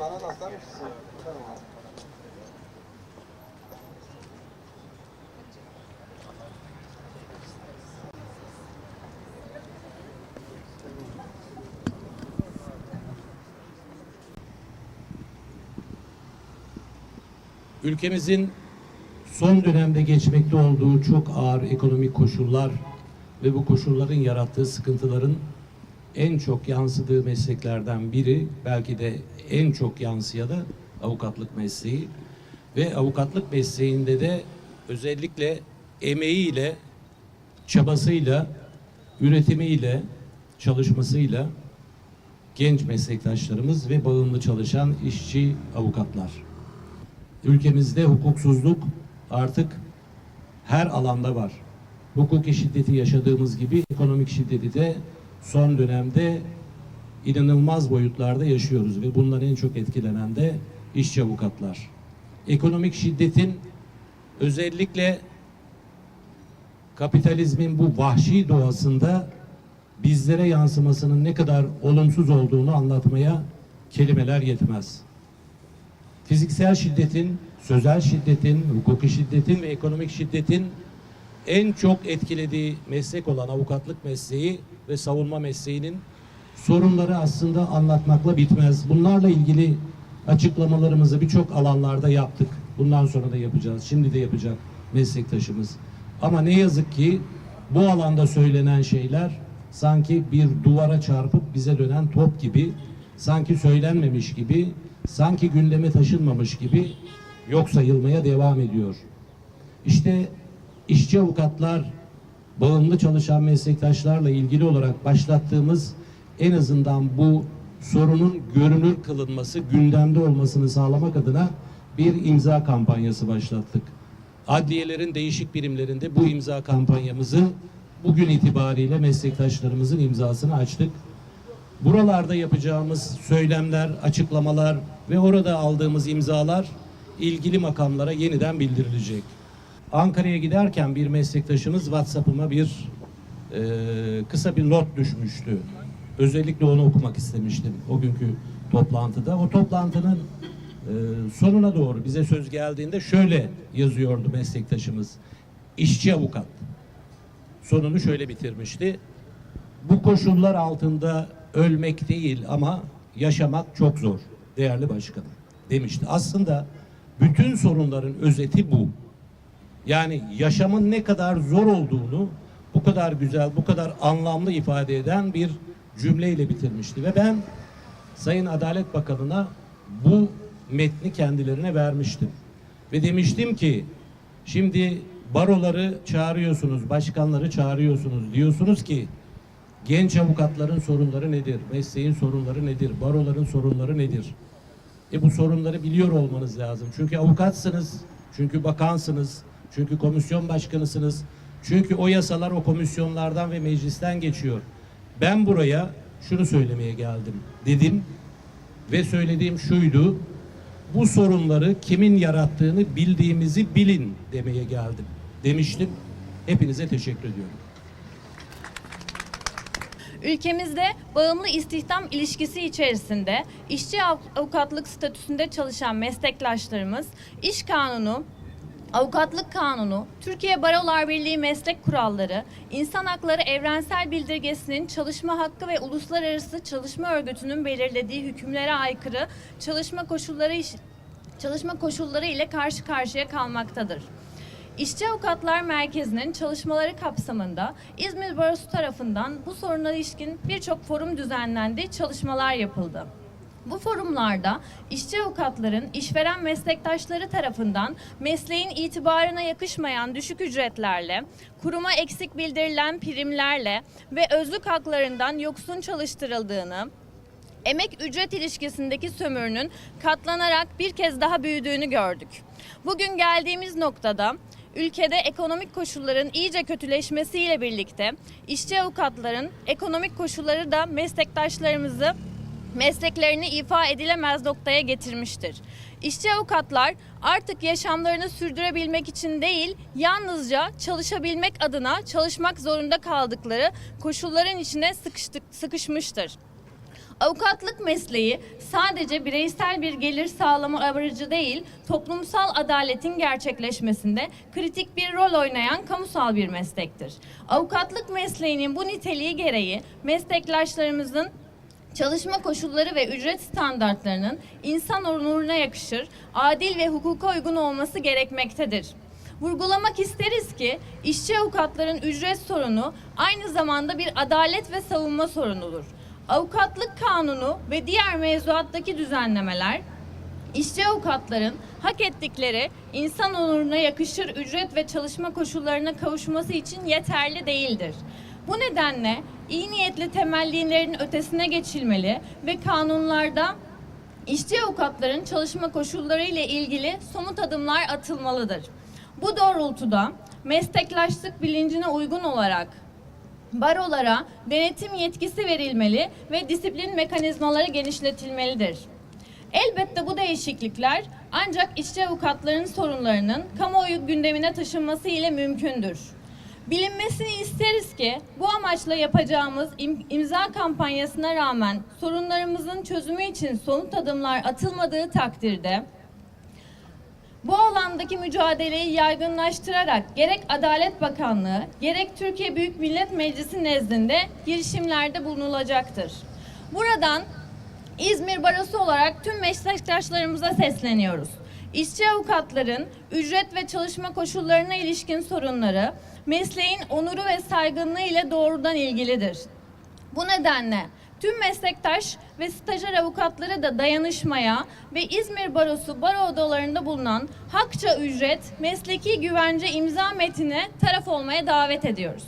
Bana da atar mısın? Ülkemizin son dönemde geçmekte olduğu çok ağır ekonomik koşullar ve bu koşulların yarattığı sıkıntıların en çok yansıdığı mesleklerden biri belki de en çok yansıya da avukatlık mesleği ve avukatlık mesleğinde de özellikle emeğiyle, çabasıyla, üretimiyle, çalışmasıyla genç meslektaşlarımız ve bağımlı çalışan işçi avukatlar. Ülkemizde hukuksuzluk artık her alanda var. Hukuki şiddeti yaşadığımız gibi ekonomik şiddeti de son dönemde inanılmaz boyutlarda yaşıyoruz ve bundan en çok etkilenen de işçi avukatlar. Ekonomik şiddetin özellikle kapitalizmin bu vahşi doğasında bizlere yansımasının ne kadar olumsuz olduğunu anlatmaya kelimeler yetmez fiziksel şiddetin, sözel şiddetin, hukuki şiddetin ve ekonomik şiddetin en çok etkilediği meslek olan avukatlık mesleği ve savunma mesleğinin sorunları aslında anlatmakla bitmez. Bunlarla ilgili açıklamalarımızı birçok alanlarda yaptık. Bundan sonra da yapacağız. Şimdi de yapacak meslektaşımız. Ama ne yazık ki bu alanda söylenen şeyler sanki bir duvara çarpıp bize dönen top gibi, sanki söylenmemiş gibi, sanki gündeme taşınmamış gibi yok sayılmaya devam ediyor. İşte işçi avukatlar, bağımlı çalışan meslektaşlarla ilgili olarak başlattığımız en azından bu sorunun görünür kılınması, gündemde olmasını sağlamak adına bir imza kampanyası başlattık. Adliyelerin değişik birimlerinde bu imza kampanyamızı bugün itibariyle meslektaşlarımızın imzasını açtık. Buralarda yapacağımız söylemler, açıklamalar ve orada aldığımız imzalar ilgili makamlara yeniden bildirilecek. Ankara'ya giderken bir meslektaşımız WhatsApp'ıma bir e, kısa bir not düşmüştü. Özellikle onu okumak istemiştim o günkü toplantıda. O toplantının e, sonuna doğru bize söz geldiğinde şöyle yazıyordu meslektaşımız. İşçi avukat. Sonunu şöyle bitirmişti. Bu koşullar altında ölmek değil ama yaşamak çok zor değerli başkanım demişti. Aslında bütün sorunların özeti bu. Yani yaşamın ne kadar zor olduğunu bu kadar güzel, bu kadar anlamlı ifade eden bir cümleyle bitirmişti. Ve ben Sayın Adalet Bakanı'na bu metni kendilerine vermiştim. Ve demiştim ki şimdi baroları çağırıyorsunuz, başkanları çağırıyorsunuz. Diyorsunuz ki genç avukatların sorunları nedir? Mesleğin sorunları nedir? Baroların sorunları nedir? E bu sorunları biliyor olmanız lazım. Çünkü avukatsınız, çünkü bakansınız, çünkü komisyon başkanısınız. Çünkü o yasalar o komisyonlardan ve meclisten geçiyor. Ben buraya şunu söylemeye geldim dedim ve söylediğim şuydu. Bu sorunları kimin yarattığını bildiğimizi bilin demeye geldim demiştim. Hepinize teşekkür ediyorum. Ülkemizde bağımlı istihdam ilişkisi içerisinde işçi av- avukatlık statüsünde çalışan meslektaşlarımız iş kanunu, Avukatlık Kanunu, Türkiye Barolar Birliği meslek kuralları, İnsan Hakları Evrensel Bildirgesi'nin çalışma hakkı ve Uluslararası Çalışma Örgütü'nün belirlediği hükümlere aykırı çalışma koşulları çalışma koşulları ile karşı karşıya kalmaktadır. İşçi Avukatlar Merkezi'nin çalışmaları kapsamında İzmir Barosu tarafından bu soruna ilişkin birçok forum düzenlendi, çalışmalar yapıldı. Bu forumlarda işçi avukatların işveren meslektaşları tarafından mesleğin itibarına yakışmayan düşük ücretlerle, kuruma eksik bildirilen primlerle ve özlük haklarından yoksun çalıştırıldığını, emek ücret ilişkisindeki sömürünün katlanarak bir kez daha büyüdüğünü gördük. Bugün geldiğimiz noktada ülkede ekonomik koşulların iyice kötüleşmesiyle birlikte işçi avukatların ekonomik koşulları da meslektaşlarımızı mesleklerini ifa edilemez noktaya getirmiştir. İşçi avukatlar artık yaşamlarını sürdürebilmek için değil, yalnızca çalışabilmek adına çalışmak zorunda kaldıkları koşulların içine sıkıştık, sıkışmıştır. Avukatlık mesleği sadece bireysel bir gelir sağlama aracı değil, toplumsal adaletin gerçekleşmesinde kritik bir rol oynayan kamusal bir meslektir. Avukatlık mesleğinin bu niteliği gereği meslektaşlarımızın çalışma koşulları ve ücret standartlarının insan onuruna yakışır, adil ve hukuka uygun olması gerekmektedir. Vurgulamak isteriz ki işçi avukatların ücret sorunu aynı zamanda bir adalet ve savunma sorunudur. Avukatlık kanunu ve diğer mevzuattaki düzenlemeler İşçi avukatların hak ettikleri insan onuruna yakışır ücret ve çalışma koşullarına kavuşması için yeterli değildir. Bu nedenle iyi niyetli temellilerin ötesine geçilmeli ve kanunlarda işçi avukatların çalışma koşulları ile ilgili somut adımlar atılmalıdır. Bu doğrultuda meslektaşlık bilincine uygun olarak barolara denetim yetkisi verilmeli ve disiplin mekanizmaları genişletilmelidir. Elbette bu değişiklikler ancak işçi avukatların sorunlarının kamuoyu gündemine taşınması ile mümkündür. Bilinmesini isteriz ki bu amaçla yapacağımız im- imza kampanyasına rağmen sorunlarımızın çözümü için somut adımlar atılmadığı takdirde bu alandaki mücadeleyi yaygınlaştırarak gerek Adalet Bakanlığı gerek Türkiye Büyük Millet Meclisi nezdinde girişimlerde bulunulacaktır. Buradan İzmir Barosu olarak tüm meslektaşlarımıza sesleniyoruz. İşçi avukatların ücret ve çalışma koşullarına ilişkin sorunları mesleğin onuru ve saygınlığı ile doğrudan ilgilidir. Bu nedenle tüm meslektaş ve stajyer avukatları da dayanışmaya ve İzmir Barosu baro odalarında bulunan hakça ücret, mesleki güvence imza metnine taraf olmaya davet ediyoruz.